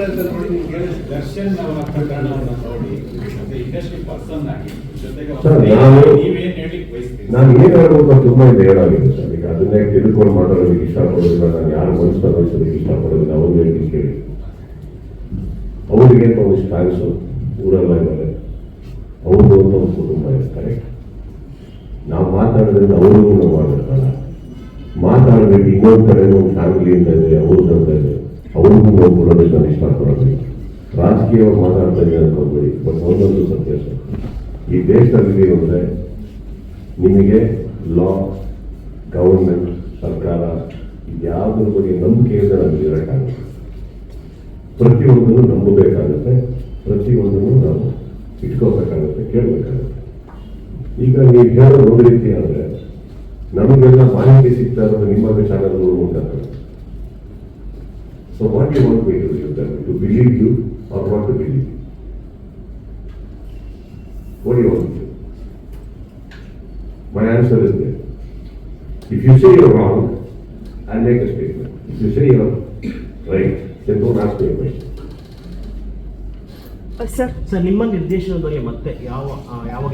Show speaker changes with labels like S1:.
S1: ದರ್ಶನ್ ಅವರ ಪ್ರಕರಣವನ್ನು ನೋಡಿ ಇಂಡಸ್ಟ್ರಿ ಪರ್ಸನ್ ಆಗಿ
S2: ನಾನು-
S1: ನೀವೇನ್ ಹೇಳಿ
S2: ನಾನು ಏನ್ ಹೇಳ್ಬೇಕು ತುಂಬಾ ಇದೆ ಹೇಳಾಗಿದೆ ಸರ್. ಈಗ ಅದನ್ನೇ ತಿಳ್ಕೊಂಡು ಮಾಡೋದಕ್ಕೆ ಇಷ್ಟಪಡೋದಿಲ್ಲ. ನಾನು ಯಾರು ಮನಸ್ಸು ವಹಿಸೋದಕ್ಕೆ ಇಷ್ಟಪಡೋದಿಲ್ಲ. ಅವ್ರು ಹೇಳಿ ಕೇಳಿ. ಅವ್ರಿಗೆ ಒಂದು ಫ್ಯಾನ್ಸು ಊರೆಲ್ಲ ಇದ್ದಾರೆ. ಅವ್ರದ್ದು ಅಂತ ಒಂದು ಕುಟುಂಬ ಇರ್ತಾರೆ. ನಾವು ಮಾತಾಡೋದ್ರಿಂದ ಅವ್ರಿಗೂ ನಾವು ಮಾಡಬೇಕಲ್ಲ ಮಾತಾಡಬೇಕು ಇನ್ನೊಂದು ಕಡೆ ಒಂದು ಫ್ಯಾಮಿಲಿ ಅಂತ ಇದೆ ಅವ್ರದ್ದು ಅಂತ ಇದೆ. ಅವ್ರಿಗೂ ಕೊಡೋದಕ್ಕೆ ನಾನು ಇಷ್ಟಪಡೋದಿಲ್ಲ ರಾಜಕೀಯವಾಗಿ ಮಾತಾಡ್ತಾ ಇದ್ದೀನಿ ಹೋಗ್ಬೇಡಿ ಬಟ್ ಒಂದೊಂದು ಸತ್ಯ ಈ ದೇಶದಲ್ಲಿ ಅಂದರೆ ನಿಮಗೆ ಲಾ ಗವರ್ಮೆಂಟ್ ಸರ್ಕಾರ ಯಾವುದ್ರ ಬಗ್ಗೆ ನಂಬಿಕೆ ಇಲ್ಲದೆ ನಮಗೆ ಇರೋಕ್ಕಾಗುತ್ತೆ ಪ್ರತಿಯೊಂದನ್ನು ನಂಬಬೇಕಾಗುತ್ತೆ, ಪ್ರತಿಯೊಂದನ್ನು ನಾವು ಇಟ್ಕೋಬೇಕಾಗುತ್ತೆ, ಕೇಳಬೇಕಾಗುತ್ತೆ. ಈಗ ನೀವು ಹೇಳೋದು ಒಂದು ರೀತಿ ಅಂದರೆ ನಮಗೆಲ್ಲ ಮಾಹಿತಿ ಸಿಗ್ತಾ ಇರೋದು ನಿಮ್ಮ ಚಾನಲ್ಗಳು ಮುಖಾಂತರ so what you want me to to believe you are what to believe what you want My answer is there. If you say you're wrong, I'll make a statement. If you say you're right, then don't ask me a question.
S3: Sir
S4: sir ನಿಮ್ಮ ನಿರ್ದೇಶನದ ಬಗ್ಗೆ ಮತ್ತೆ ಯಾವ ಆ, ಯಾವ